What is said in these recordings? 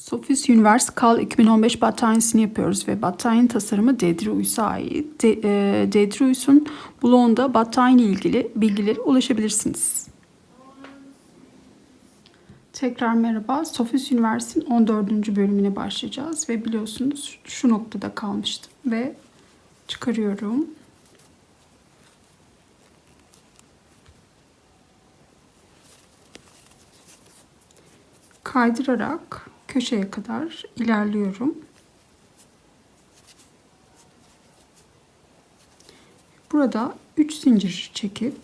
Sofis Universe Kal 2015 battaniyesini yapıyoruz ve battaniyenin tasarımı Dedri Uys'a ait. De, e, Dedri Uys'un blogunda battaniye ile ilgili bilgileri ulaşabilirsiniz. Tekrar merhaba. Sofis Universe'in 14. bölümüne başlayacağız ve biliyorsunuz şu noktada kalmıştım ve çıkarıyorum. kaydırarak köşeye kadar ilerliyorum. Burada 3 zincir çekip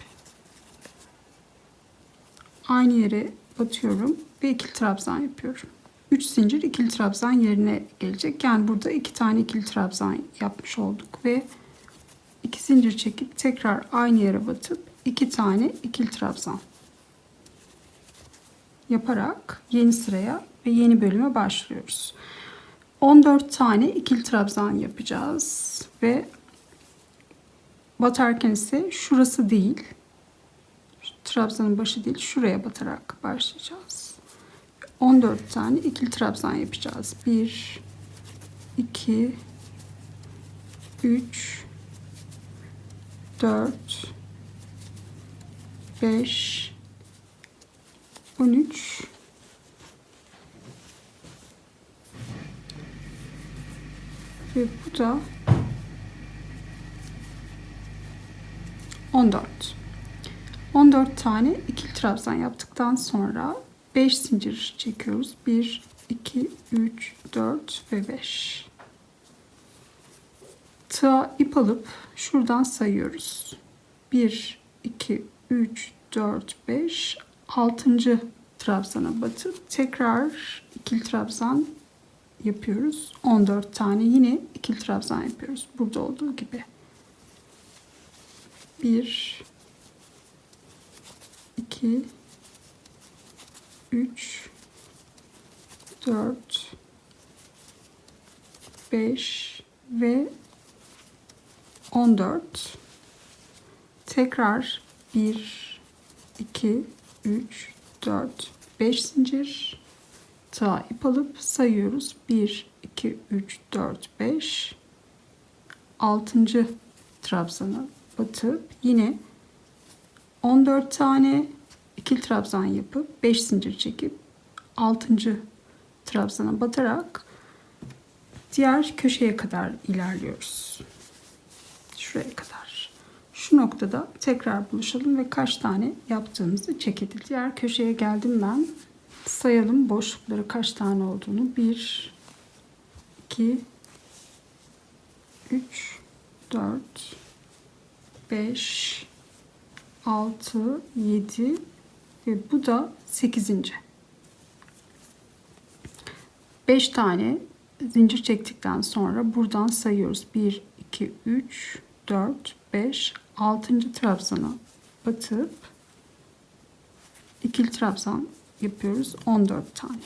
aynı yere batıyorum ve ikili trabzan yapıyorum. 3 zincir ikili trabzan yerine gelecek. Yani burada iki tane ikili trabzan yapmış olduk ve iki zincir çekip tekrar aynı yere batıp iki tane ikili trabzan yaparak yeni sıraya ve yeni bölüme başlıyoruz. 14 tane ikili trabzan yapacağız ve batarken ise şurası değil trabzanın başı değil şuraya batarak başlayacağız. 14 tane ikili trabzan yapacağız. 1 2 3 4 5 13 ve bu da 14 14 tane ikili trabzan yaptıktan sonra 5 zincir çekiyoruz. 1 2 3 4 ve 5 tığa ip alıp şuradan sayıyoruz. 1 2 3 4 5 6. trabzana batıp tekrar ikili trabzan yapıyoruz. 14 tane yine ikili trabzan yapıyoruz. Burada olduğu gibi. 1 2 3 4 5 ve 14 tekrar 1 2 3 4 5 zincir tığa ip alıp sayıyoruz 1 2 3 4 5 6. trabzana batıp yine 14 tane ikili trabzan yapıp 5 zincir çekip 6. trabzana batarak diğer köşeye kadar ilerliyoruz. Şuraya kadar. Şu noktada tekrar buluşalım ve kaç tane yaptığımızı edelim. Diğer köşeye geldim ben. Sayalım boşlukları kaç tane olduğunu. 1 2 3 4 5 6 7 ve bu da 8. 5 tane zincir çektikten sonra buradan sayıyoruz. 1 2 3 4 5 6. trabzana batıp ikili trabzan yapıyoruz. 14 tane.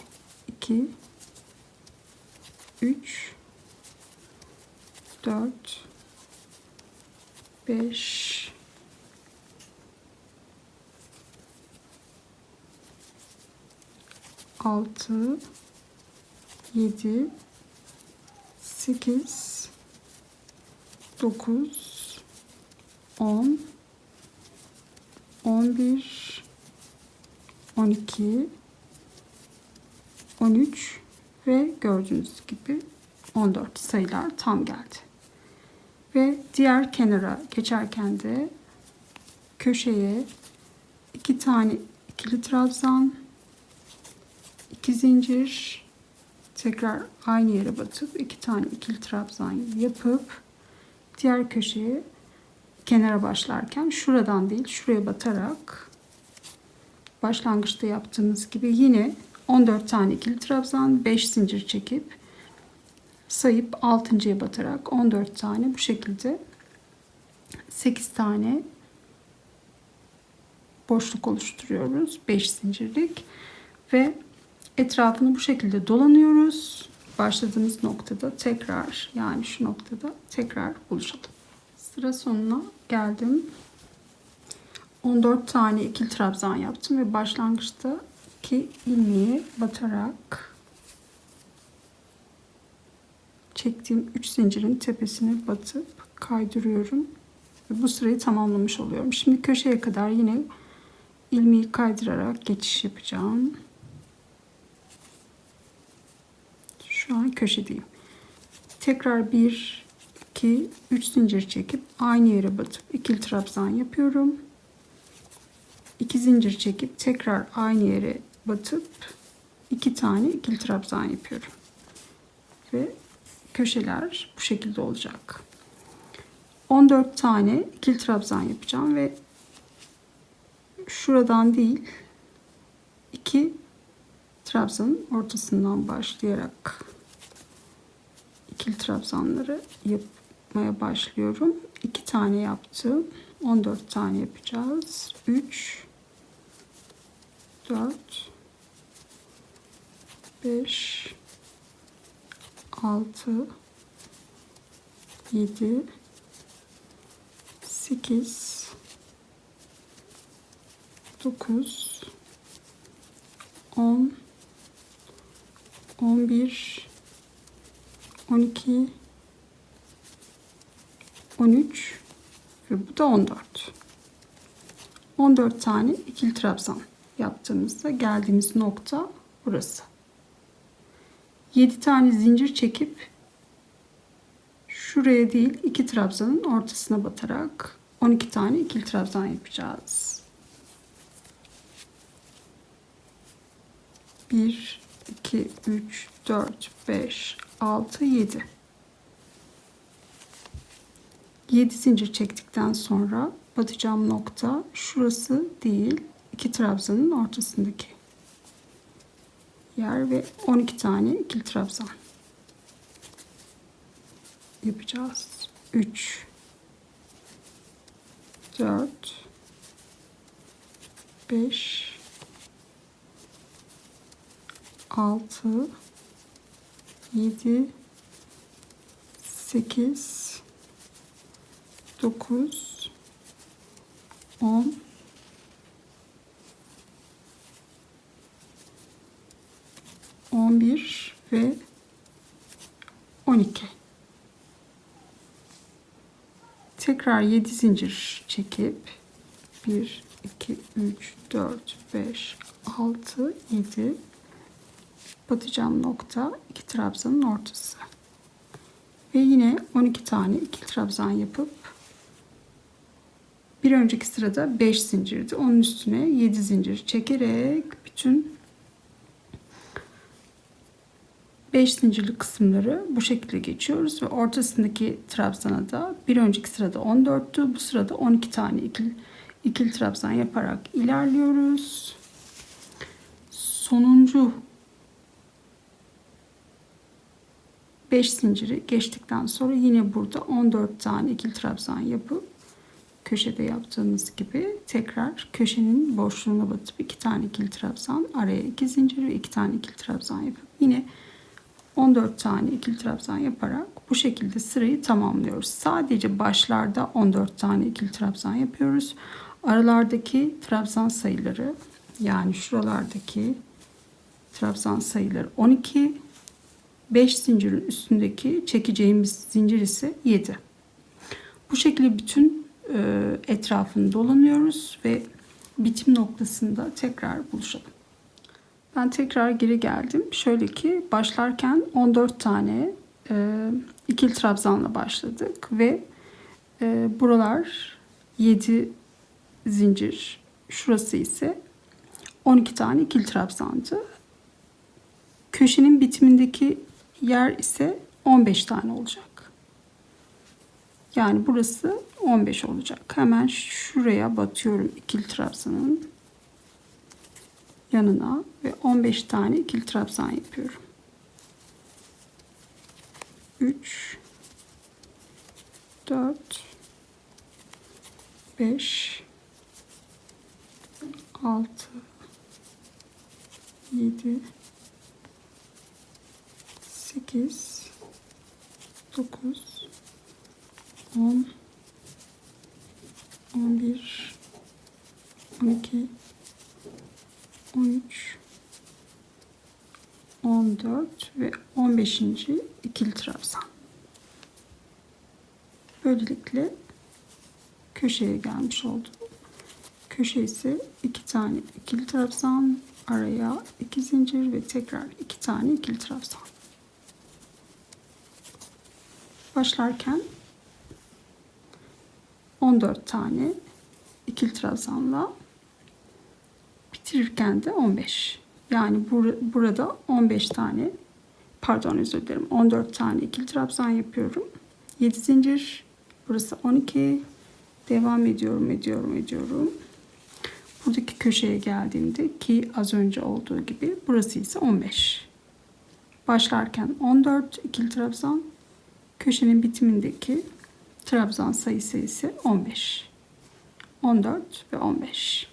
2 3 4 5 6 7 8 9 10 11 12 13 ve gördüğünüz gibi 14 sayılar tam geldi. Ve diğer kenara geçerken de köşeye iki tane ikili trabzan, iki zincir, tekrar aynı yere batıp iki tane ikili trabzan yapıp diğer köşeye kenara başlarken şuradan değil şuraya batarak başlangıçta yaptığımız gibi yine 14 tane ikili trabzan 5 zincir çekip sayıp 6.ya batarak 14 tane bu şekilde 8 tane boşluk oluşturuyoruz. 5 zincirlik ve etrafını bu şekilde dolanıyoruz. Başladığımız noktada tekrar yani şu noktada tekrar buluşalım. Sıra sonuna geldim 14 tane ikili trabzan yaptım ve başlangıçta ki ilmeğe batarak çektiğim 3 zincirin tepesine batıp kaydırıyorum. Ve bu sırayı tamamlamış oluyorum. Şimdi köşeye kadar yine ilmeği kaydırarak geçiş yapacağım. Şu an köşedeyim. Tekrar 1 2 3 zincir çekip aynı yere batıp ikili trabzan yapıyorum. 2 zincir çekip tekrar aynı yere batıp 2 tane ikili trabzan yapıyorum. Ve köşeler bu şekilde olacak. 14 tane ikili trabzan yapacağım ve şuradan değil iki trabzanın ortasından başlayarak ikili trabzanları yapmaya başlıyorum. 2 tane yaptım. 14 tane yapacağız. 3 4 5 6 7 8 9 10 11 12 13 ve bu da 14. 14 tane ikili trabzan yaptığımızda geldiğimiz nokta burası. 7 tane zincir çekip şuraya değil iki trabzanın ortasına batarak 12 tane ikili trabzan yapacağız. 1 2 3 4 5 6 7 7 zincir çektikten sonra batacağım nokta şurası değil iki trabzanın ortasındaki yer ve 12 tane ikili trabzan yapacağız. 3 4 5 6 7 8 9 10 11 ve 12 tekrar 7 zincir çekip 1 2 3 4 5 6 7 batacağım nokta iki trabzanın ortası. Ve yine 12 tane iki trabzan yapıp bir önceki sırada 5 zincirdi. Onun üstüne 7 zincir çekerek bütün 5 zincirli kısımları bu şekilde geçiyoruz ve ortasındaki trabzana da bir önceki sırada 14'tü. Bu sırada 12 tane ikili, ikili trabzan yaparak ilerliyoruz. Sonuncu 5 zinciri geçtikten sonra yine burada 14 tane ikili trabzan yapıp köşede yaptığımız gibi tekrar köşenin boşluğuna batıp 2 tane ikili trabzan araya 2 zincir ve 2 tane ikili trabzan yapıp yine 14 tane ikili trabzan yaparak bu şekilde sırayı tamamlıyoruz. Sadece başlarda 14 tane ikili trabzan yapıyoruz. Aralardaki trabzan sayıları yani şuralardaki trabzan sayıları 12. 5 zincirin üstündeki çekeceğimiz zincir ise 7. Bu şekilde bütün e, etrafını dolanıyoruz ve bitim noktasında tekrar buluşalım. Ben tekrar geri geldim. Şöyle ki başlarken 14 tane e, ikili trabzanla başladık ve e, buralar 7 zincir. Şurası ise 12 tane ikili trabzandı. Köşenin bitimindeki yer ise 15 tane olacak. Yani burası 15 olacak. Hemen şuraya batıyorum ikili trabzanın yanına ve 15 tane ikili trabzan yapıyorum. 3 4 5 6 7 8 9 10 11 12 13 14 ve 15. ikili trabzan. Böylelikle köşeye gelmiş oldum. Köşe ise iki tane ikili trabzan, araya iki zincir ve tekrar iki tane ikili trabzan. Başlarken 14 tane ikili trabzanla bitirirken de 15. Yani bur- burada 15 tane pardon özür dilerim 14 tane ikili trabzan yapıyorum. 7 zincir burası 12 devam ediyorum ediyorum ediyorum. Buradaki köşeye geldiğimde ki az önce olduğu gibi burası ise 15. Başlarken 14 ikili trabzan köşenin bitimindeki trabzan sayısı ise 15. 14 ve 15.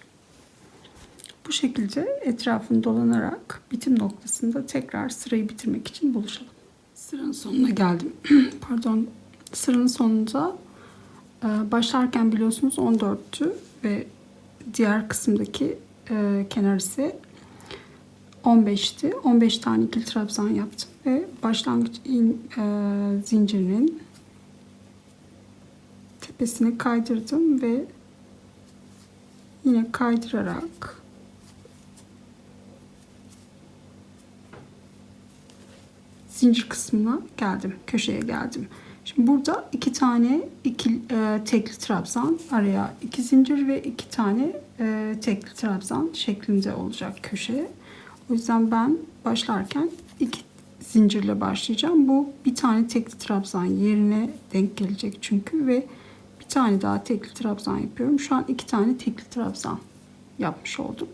Bu şekilde etrafını dolanarak bitim noktasında tekrar sırayı bitirmek için buluşalım. Sıranın sonuna geldim. Pardon. Sıranın sonunda e, başlarken biliyorsunuz 14'tü ve diğer kısımdaki e, kenar ise 15'ti. 15 tane ikili trabzan yaptım ve başlangıç in, e, zincirinin tepesini kaydırdım ve yine kaydırarak zincir kısmına geldim. Köşeye geldim. Şimdi burada iki tane iki, e, tekli trabzan araya iki zincir ve iki tane e, tekli trabzan şeklinde olacak köşe. O yüzden ben başlarken iki zincirle başlayacağım. Bu bir tane tekli trabzan yerine denk gelecek çünkü ve bir tane daha tekli trabzan yapıyorum. Şu an iki tane tekli trabzan yapmış oldum.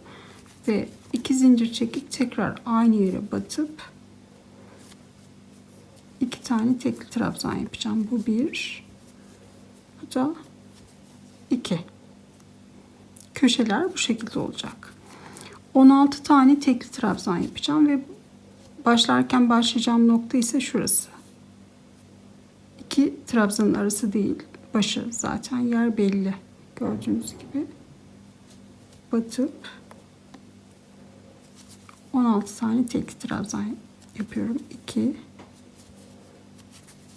Ve iki zincir çekip tekrar aynı yere batıp iki tane tekli trabzan yapacağım. Bu bir. Bu da iki. Köşeler bu şekilde olacak. 16 tane tekli trabzan yapacağım ve başlarken başlayacağım nokta ise şurası. İki trabzanın arası değil. Başı zaten yer belli. Gördüğünüz gibi. Batıp 16 tane tekli trabzan yapıyorum. 2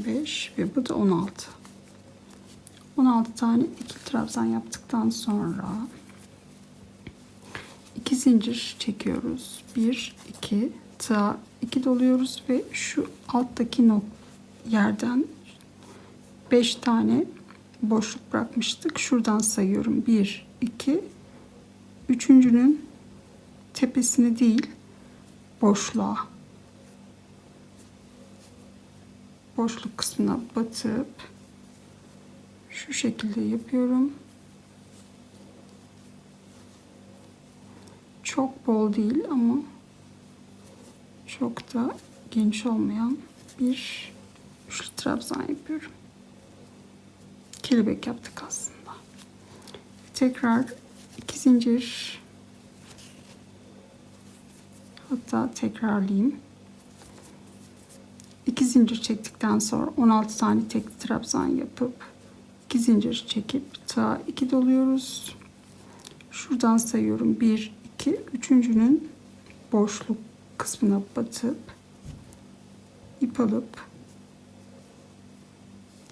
15 ve bu da 16. 16 tane ikili trabzan yaptıktan sonra iki zincir çekiyoruz. 1 2 ta 2 doluyoruz ve şu alttaki nok yerden 5 tane boşluk bırakmıştık. Şuradan sayıyorum. 1 2 üçüncünün tepesini değil boşluğa boşluk kısmına batıp şu şekilde yapıyorum. Çok bol değil ama çok da geniş olmayan bir üçlü trabzan yapıyorum. Kelebek yaptık aslında. Tekrar iki zincir hatta tekrarlayayım. 2 zincir çektikten sonra 16 tane tek trabzan yapıp 2 zincir çekip ta 2 doluyoruz. Şuradan sayıyorum. 1 2 üçüncünün boşluk kısmına batıp ip alıp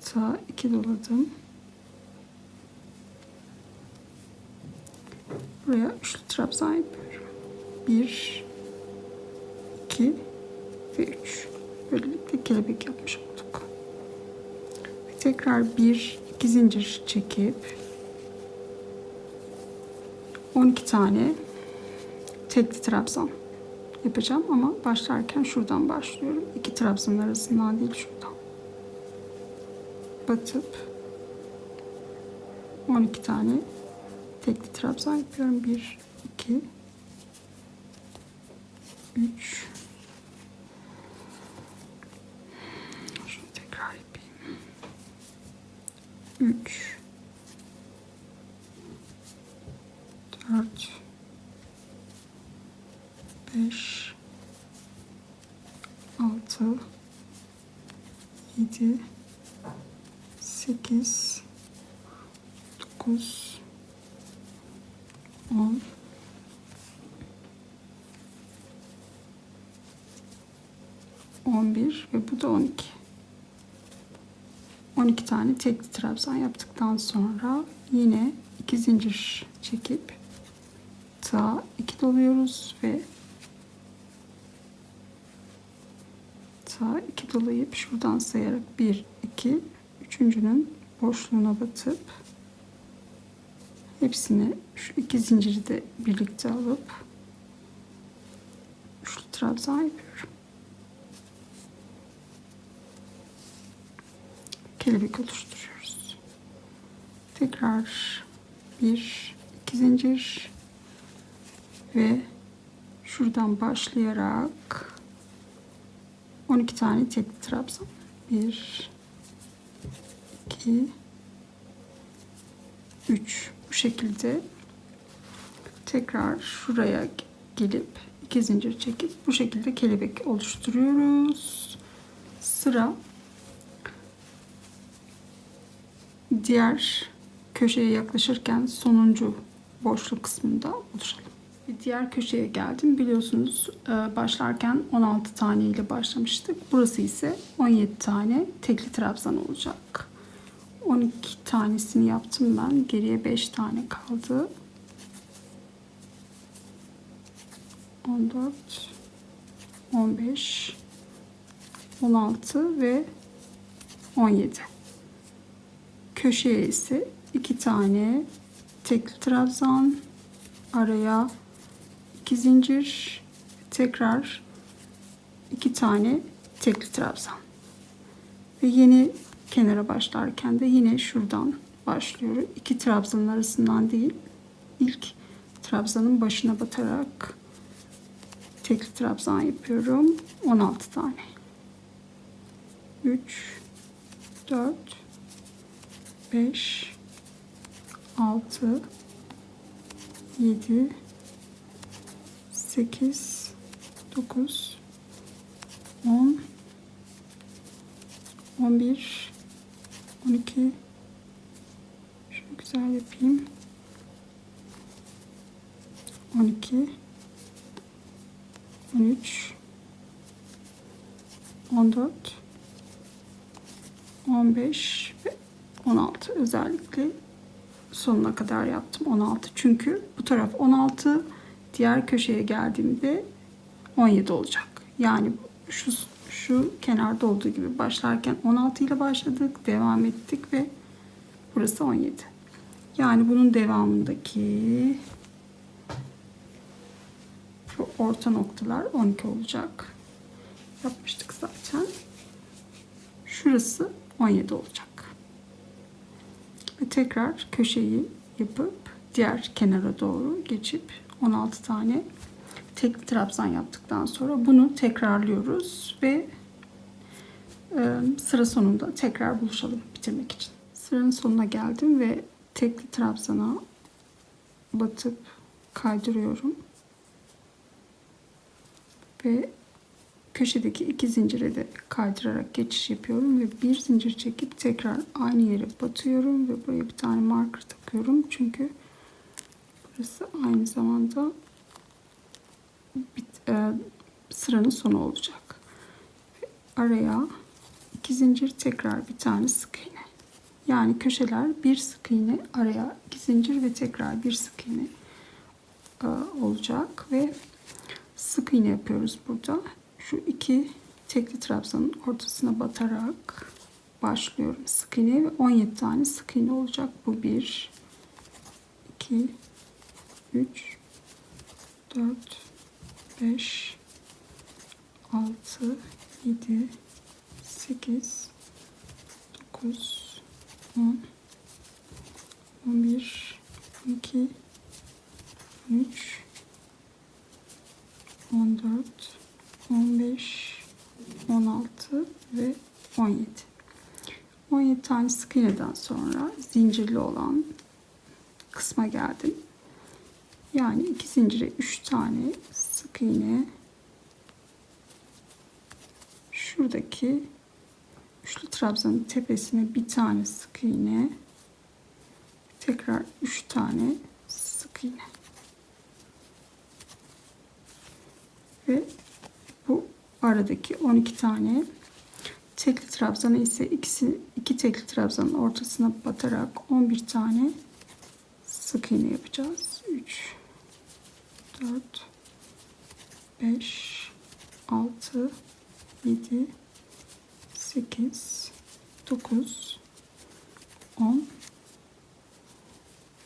ta 2 doladım. Buraya üçlü trabzan yapıyorum. 1 2 ve 3. Böylelikle kelebek yapmış olduk. Ve tekrar bir iki zincir çekip 12 tane tekli trabzan yapacağım ama başlarken şuradan başlıyorum. İki trabzan arasından değil şuradan. Batıp 12 tane tekli trabzan yapıyorum. 1 2 3 3 4 5 6 7 8 9 10 11 ve bu da 12. 12 tane tekli trabzan yaptıktan sonra yine iki zincir çekip ta 2 doluyoruz ve ta 2 dolayıp şuradan sayarak 1 2 üçüncünün boşluğuna batıp hepsini şu iki zinciri de birlikte alıp üçlü trabzan yapıyorum. Kelebek oluşturuyoruz. Tekrar bir iki zincir ve şuradan başlayarak 12 tane tekli trabzan. 1 2 3 bu şekilde tekrar şuraya gelip iki zincir çekip bu şekilde kelebek oluşturuyoruz. Sıra diğer köşeye yaklaşırken sonuncu boşluk kısmında oluşalım. Bir diğer köşeye geldim. Biliyorsunuz e, başlarken 16 tane ile başlamıştık. Burası ise 17 tane tekli trabzan olacak. 12 tanesini yaptım ben. Geriye 5 tane kaldı. 14 15 16 ve 17 köşeye ise iki tane tekli trabzan araya iki zincir tekrar iki tane tekli trabzan. Ve yeni kenara başlarken de yine şuradan başlıyorum iki trabzanın arasından değil ilk trabzanın başına batarak tekli trabzan yapıyorum. 16 tane. 3 4 5 6 7 8 9 10 11 12 şunu güzel yapayım. 12 13 14 15 ve 16 özellikle sonuna kadar yaptım 16 çünkü bu taraf 16 diğer köşeye geldiğimde 17 olacak. Yani şu şu kenarda olduğu gibi başlarken 16 ile başladık devam ettik ve burası 17 yani bunun devamındaki şu orta noktalar 12 olacak. Yapmıştık zaten. Şurası 17 olacak ve tekrar köşeyi yapıp diğer kenara doğru geçip 16 tane tekli trabzan yaptıktan sonra bunu tekrarlıyoruz ve e, sıra sonunda tekrar buluşalım bitirmek için. Sıranın sonuna geldim ve tekli trabzana batıp kaydırıyorum. Ve köşedeki iki zincire de kaydırarak geçiş yapıyorum ve bir zincir çekip tekrar aynı yere batıyorum ve buraya bir tane marker takıyorum. Çünkü burası aynı zamanda bit, e, sıranın sonu olacak. Ve araya iki zincir tekrar bir tane sık iğne. Yani köşeler bir sık iğne araya iki zincir ve tekrar bir sık iğne e, olacak ve sık iğne yapıyoruz burada şu iki tekli trabzanın ortasına batarak başlıyorum sık iğne ve 17 tane sık iğne olacak. Bu 1 2 3 4 5 6 7 8 9 10 11 12 13 14 15, 16 ve 17. 17 tane sık iğneden sonra zincirli olan kısma geldim. Yani iki zincire 3 tane sık iğne şuradaki üçlü trabzanın tepesine bir tane sık iğne tekrar 3 tane sık iğne ve aradaki 12 tane. Tekli trabzanı ise ikisi iki tekli trabzanın ortasına batarak 11 tane sık iğne yapacağız. 3 4 5 6 7 8 9 10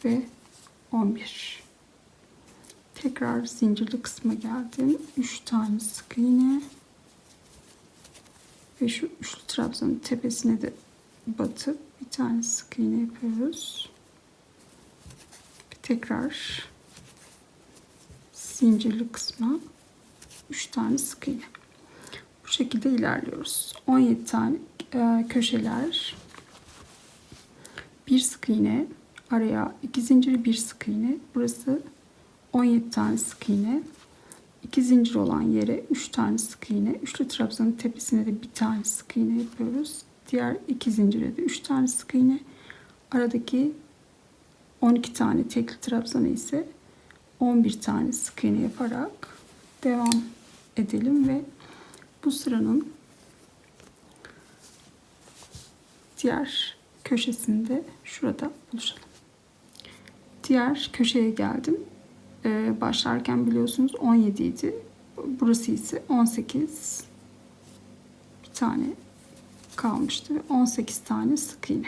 ve 11 tekrar zincirli kısma geldim. 3 tane sık iğne ve şu üçlü trabzanın tepesine de batıp bir tane sık iğne yapıyoruz. Tekrar zincirli kısma 3 tane sık iğne. Bu şekilde ilerliyoruz. 17 tane e, köşeler. Bir sık iğne araya iki zinciri bir sık iğne. Burası 17 tane sık iğne 2 zincir olan yere 3 tane sık iğne üçlü trabzanın tepesine de bir tane sık iğne yapıyoruz diğer iki zincire de 3 tane sık iğne aradaki 12 tane tekli trabzanı ise 11 tane sık iğne yaparak devam edelim ve bu sıranın diğer köşesinde şurada buluşalım. Diğer köşeye geldim. Ee, başlarken biliyorsunuz 17 idi. Burası ise 18. Bir tane kalmıştı ve 18 tane sık iğne.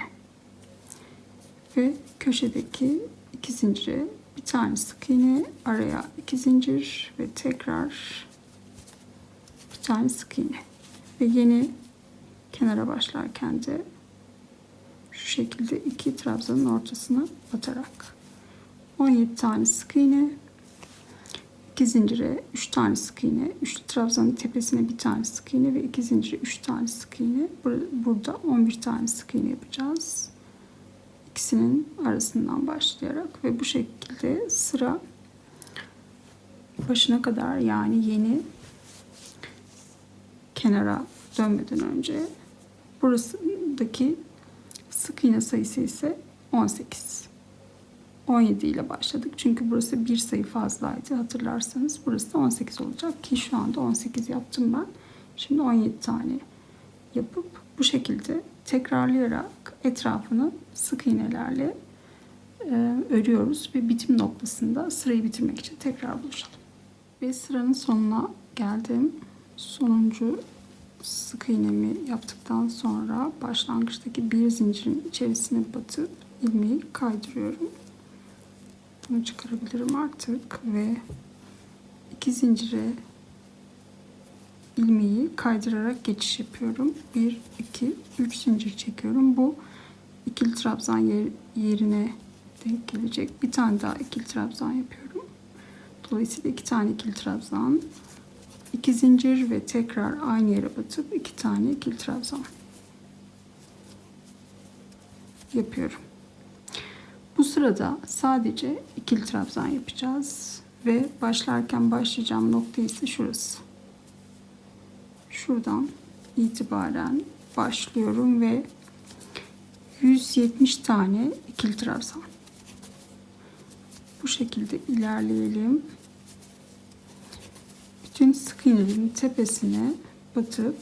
Ve köşedeki iki zincire bir tane sık iğne, araya iki zincir ve tekrar bir tane sık iğne. Ve yeni kenara başlarken de şu şekilde iki trabzanın ortasına batarak 17 tane sık iğne 2 zincire 3 tane sık iğne, üçlü trabzanın tepesine bir tane sık iğne ve 2 zincire 3 tane sık iğne. Burada 11 tane sık iğne yapacağız. İkisinin arasından başlayarak ve bu şekilde sıra başına kadar yani yeni kenara dönmeden önce burasındaki sık iğne sayısı ise 18. 17 ile başladık. Çünkü burası bir sayı fazlaydı. Hatırlarsanız burası da 18 olacak ki şu anda 18 yaptım ben. Şimdi 17 tane yapıp bu şekilde tekrarlayarak etrafını sık iğnelerle e, örüyoruz ve bitim noktasında sırayı bitirmek için tekrar buluşalım. Ve sıranın sonuna geldim. Sonuncu sık iğnemi yaptıktan sonra başlangıçtaki bir zincirin içerisine batıp ilmeği kaydırıyorum. Bunu çıkarabilirim artık ve iki zincire ilmeği kaydırarak geçiş yapıyorum. 1 2 3 zincir çekiyorum. Bu ikili trabzan yer, yerine denk gelecek. Bir tane daha ikili trabzan yapıyorum. Dolayısıyla iki tane ikili trabzan, iki zincir ve tekrar aynı yere batıp iki tane ikili trabzan yapıyorum. Bu sırada sadece ikili trabzan yapacağız ve başlarken başlayacağım nokta ise şurası. Şuradan itibaren başlıyorum ve 170 tane ikili trabzan. Bu şekilde ilerleyelim. Bütün sık iğnelerin tepesine batıp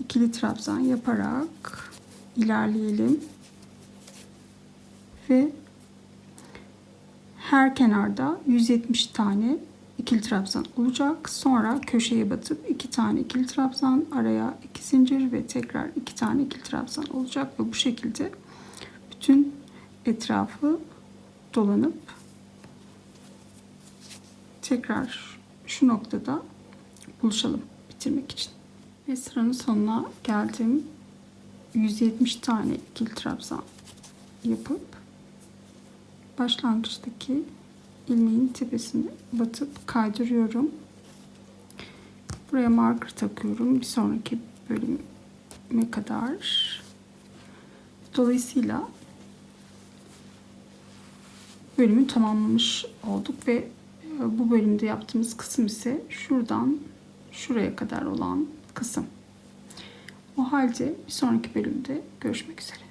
ikili trabzan yaparak ilerleyelim ve her kenarda 170 tane ikili trabzan olacak. Sonra köşeye batıp iki tane ikili trabzan, araya iki zincir ve tekrar iki tane ikili trabzan olacak ve bu şekilde bütün etrafı dolanıp tekrar şu noktada buluşalım bitirmek için. Ve sıranın sonuna geldim. 170 tane ikili trabzan yapıp başlangıçtaki ilmeğin tepesine batıp kaydırıyorum. Buraya marker takıyorum. Bir sonraki bölüm bölüme kadar. Dolayısıyla bölümü tamamlamış olduk ve e, bu bölümde yaptığımız kısım ise şuradan şuraya kadar olan kısım. O halde bir sonraki bölümde görüşmek üzere.